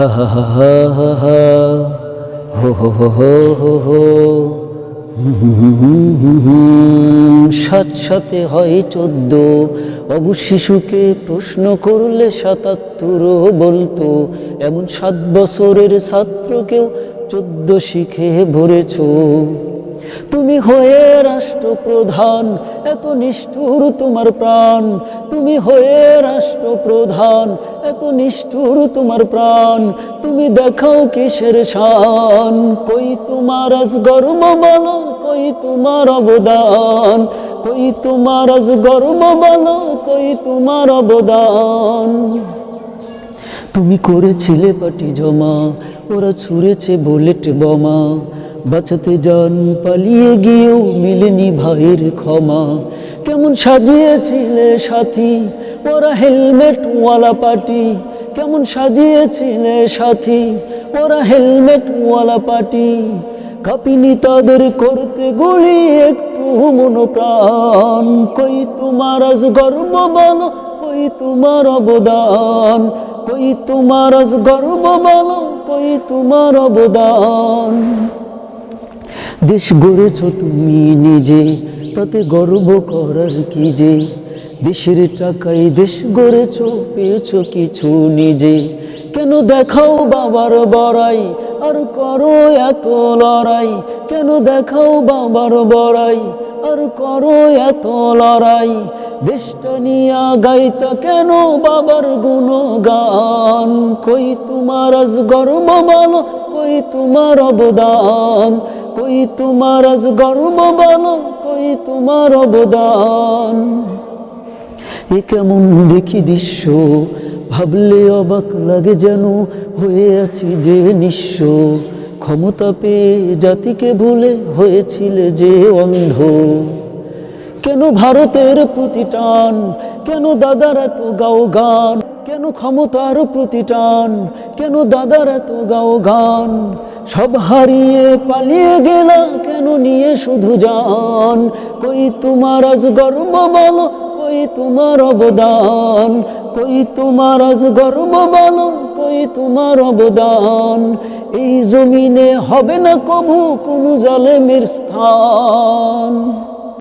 হা হা হা হা হা হা হো হো হো হো হো হয় চোদ্দ। অবু শিশুকে প্রশ্ন করলে সাতাত্তর বলতো, এমন সাত বছরের ছাত্রকেও চোদ্দ শিখে ভরেছো। তুমি হয়ে রাষ্ট্রপ্রধান, এত নিষ্ঠুর তোমার প্রাণ। তুমি হয়ে রাষ্ট্রপ্রধান, এত নিষ্ঠুর তোমার প্রাণ। তুমি দেখাও কিসের শান? কই তোমার আজ গর্ব বলো, কই তোমার অবদান? কই তোমার আজ গর্ব বলো, কই তোমার অবদান? তুমি করেছিলে পাটি জমা, ওরা ছুঁড়েছে বুলেট বোমা। বাঁচাতে যান, পালিয়ে গিয়েও মিলেনি ভাইয়ের ক্ষমা। কেমন সাজিয়েছিলে সাথী, ওরা হেলমেট ওয়ালা পাটি কেমন সাজিয়েছিলে সাথী, ওরা হেলমেট ওয়ালা পাটি কাপিনি তাদের করতে গুলি, একটু মনোপ্রাণ। কই তোমার আজ গর্ব বলো কই তোমার অবদান। কই তোমার আজ গর্ব বলো কই তোমার অবদান। দেশ গড়েছ তুমি নিজে, তাতে গর্ব করার কি যে? দেশের টাকায় দেশ গড়েছ, পেয়েছ কিছু নিজে। কেন দেখাও বাবার বড়াই, আর করো এত লড়াই? কেন দেখাও বাবার বড়াই, আর করো এত লড়াই? দেশটা নিয়া গাইতা কেন বাবার গুণ গুণগান? কই তোমার আজ গর্ব বলো, কই তোমার অবদান? কই তোমার আজ গর্ব বলো কই তোমার অবদান? এ কেমন দেখি দৃশ্য, ভাবলে অবাক লাগে যেন, হয়ে আছি যে নিঃস্ব। ক্ষমতা পেয়ে জাতিকে ভুলে হয়েছিলে যে অন্ধ। কেন ভারতের প্রতি টান, কেন দাদার এত গাও গান? কেন ক্ষমতার প্রতি টান কেন দাদার এত গাও গান? সব হারিয়ে পালিয়ে গেলা কেন নিয়ে শুধু যান? কই তোমার আজ গর্ব বলো, কই তোমার অবদান? কই তোমার আজ গর্ব বলো, কই তোমার অবদান? এই জমিনে হবে না কভু কোনো জালেমের স্থান?